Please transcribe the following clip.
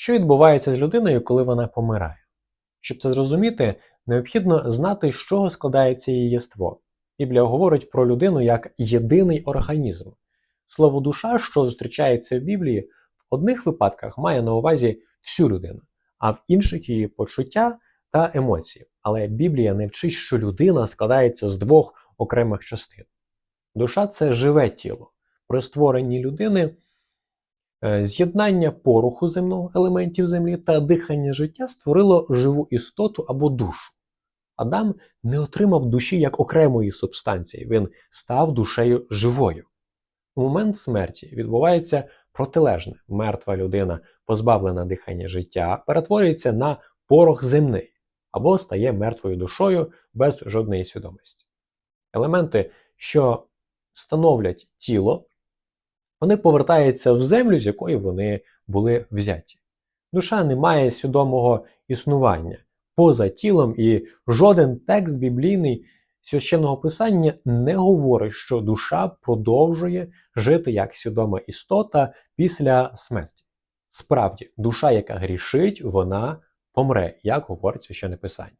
Що відбувається з людиною, коли вона помирає? Щоб це зрозуміти, необхідно знати, з чого складається її єство. Біблія говорить про людину як єдиний організм. Слово душа, що зустрічається в Біблії, в одних випадках має на увазі всю людину, а в інших її почуття та емоції. Але Біблія не вчить, що людина складається з двох окремих частин. Душа це живе тіло. При створенні людини з'єднання пороху земного елементів землі та дихання життя створило живу істоту або душу. Адам не отримав душі як окремої субстанції, він став душею живою. У момент смерті відбувається протилежне. Мертва людина, позбавлена дихання життя, перетворюється на порох земний або стає мертвою душою без жодної свідомості. Елементи, що становлять тіло, вони повертаються в землю, з якої вони були взяті. Душа не має свідомого існування поза тілом, і жоден текст біблійний священного писання не говорить, що душа продовжує жити як свідома істота після смерті. Справді, душа, яка грішить, вона помре, як говорить священне писання.